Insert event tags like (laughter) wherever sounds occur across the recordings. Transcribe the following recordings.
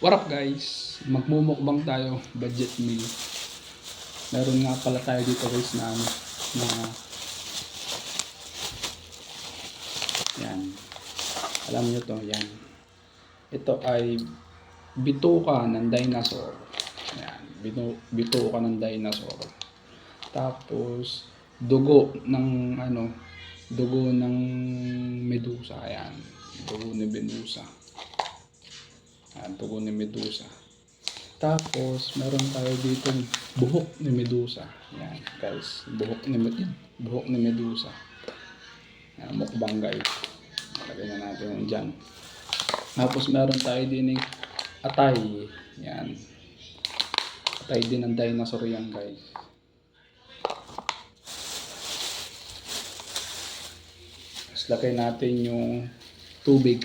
What up guys? Magmumukbang tayo, budget meal. Meron nga pala tayo dito guys na ano, na yan. Alam nyo to, yan. Ito ay bituka ng dinosaur. Yan, bitu bituka ng dinosaur. Tapos dugo ng ano, dugo ng medusa, yan. Dugo ni medusa. Yan, dugo ni medusa. Tapos, meron tayo dito buhok ni Medusa. Yan, guys. Buhok ni, buhok ni Medusa. Yan, mukbang guys. Lagay na natin yung dyan. Tapos, meron tayo din ng atay. Yan. Atay din ng dinosaur yan, guys. Tapos, lagay natin yung tubig.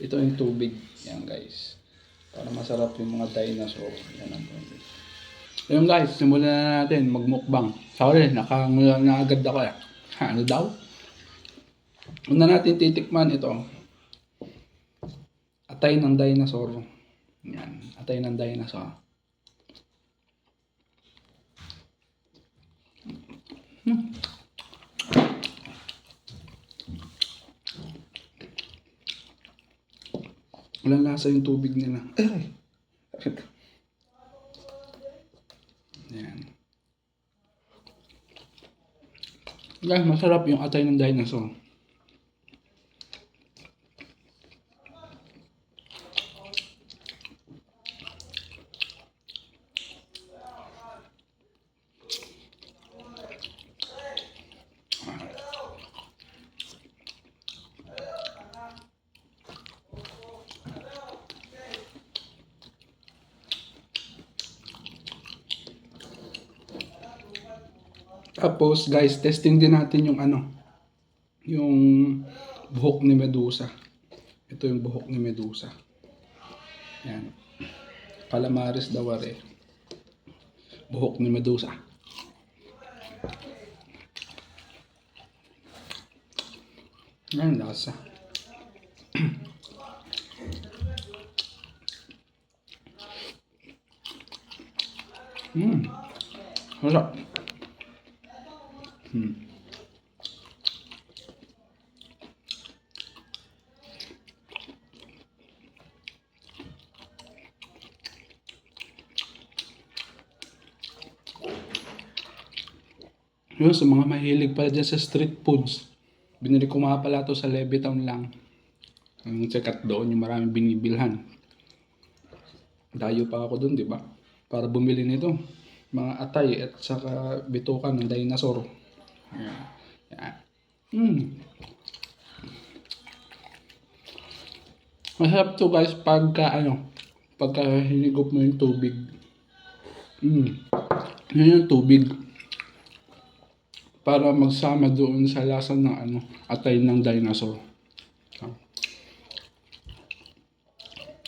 Ito yung tubig. Yan guys. Para masarap yung mga dinosaur. Yan ang tubig. Ayun guys, simulan na natin magmukbang. Sorry, nakangulan na agad ako eh. Ano daw? Una natin titikman ito. Atay ng dinosaur. Yan. Atay ng dinosaur. Hmm. Walang lasa yung tubig nila. Ay! Yan. Guys, masarap yung atay ng dinosaur. Tapos, guys, testing din natin yung ano, yung buhok ni Medusa. Ito yung buhok ni Medusa. Yan. Calamaris daware. Buhok ni Medusa. Yan, lasa. (clears throat) Hmm. Masarap. Hmm. Yun, sa mga mahilig pala dyan sa street foods, binili ko nga pala to sa Levittown lang. Ang sikat doon, yung maraming binibilhan. Dayo pa ako doon, di ba? Para bumili nito. Mga atay at saka bitukan ng dinosaur. Mm. Masarap to guys pagka ano, pagka hinigop mo yung tubig. Mm. Yun yung tubig. Para magsama doon sa lasa ng ano, atay ng dinosaur. So,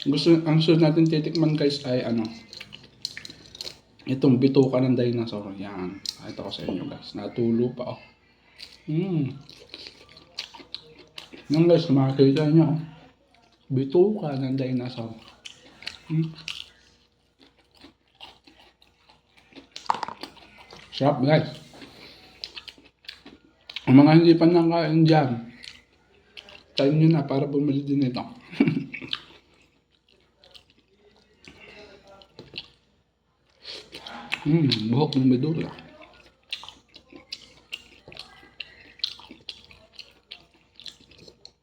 gusto, ang sunod natin titikman guys ay ano, itong bituka ng dinosaur. Yan. Ito ko sa inyo guys. Natulo pa oh. Hmm. Yan guys, makikita nyo. oh. Bituka ng dinosaur. Hmm. Sarap guys. Ang mga hindi pa nakain dyan, time nyo na para bumili din ito. (laughs) Hmm, buhok ng medula.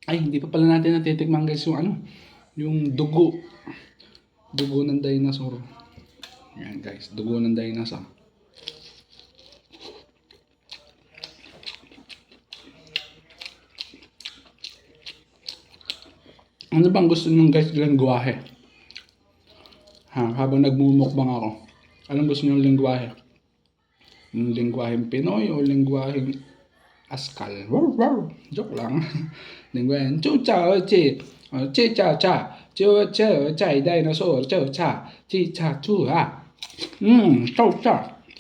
Ay, hindi pa pala natin natitikman guys yung ano, yung dugo. Dugo ng dinosaur. Yan guys, dugo ng dinosaur. Ano bang gusto nyo guys lengguwahe? Ha, habang nagmumukbang ako. Anong gusto nyo lingwahe? Yung lengguwaheng Pinoy o lengguwaheng Askal? Wow, wow. Joke lang. (laughs) lengguwaheng chu cha chi. Chi cha cha. Chu cha cha dinosaur. Chu cha. Chi cha chu ha. Mmm, chu cha.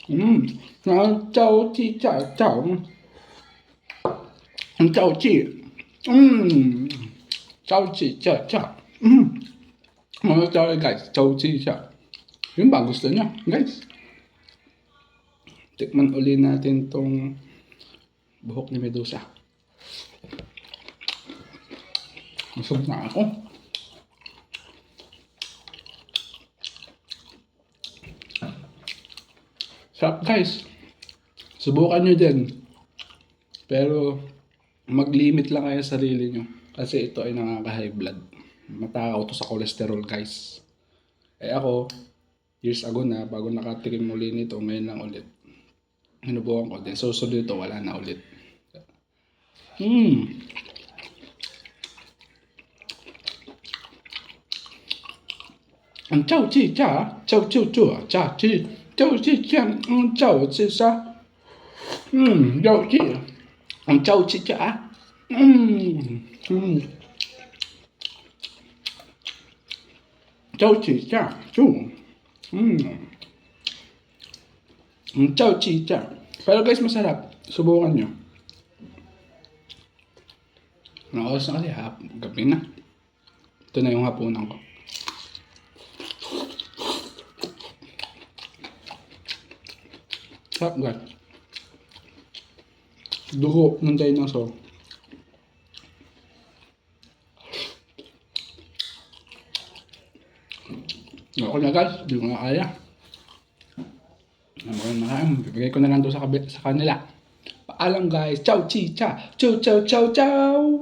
Hmm. Châu mm, mm, chi cha cha. Châu chi. Mmm, Chow chi cha cha. Mmm. Mga chow guys, cha. Yun ba gusto nyo, guys? Tikman uli natin tong buhok ni Medusa. Masarap na ako. Sarap guys. Subukan nyo din. Pero mag-limit lang kayo sa sarili nyo. Kasi ito ay nakaka-high blood. Matakaw to sa cholesterol guys. Eh ako, years ago na, bago nakatikim muli nito, ngayon lang ulit. Hinubukan ko din. So, so dito, wala na ulit. Hmm. Ang chow chi cha, chow chu chu, cha chi, chow chi cha, ang chow chi sa. Hmm, chow chi. Ang chow chi cha. Hmm. Hmm. Chow chi cha, chu. Ang chow chi cha. Pero guys, masarap. Subukan nyo. Nakaos na kasi hap, gabi na. Ito na yung hapunan ko. Sarap guys. Dugo ng dinosaur. Okay na guys, hindi ko na kaya. Maraming maraming, bibigay ko na lang doon sa, sa kanila. Paalam guys, ciao chi cha, ciao ciao ciao ciao!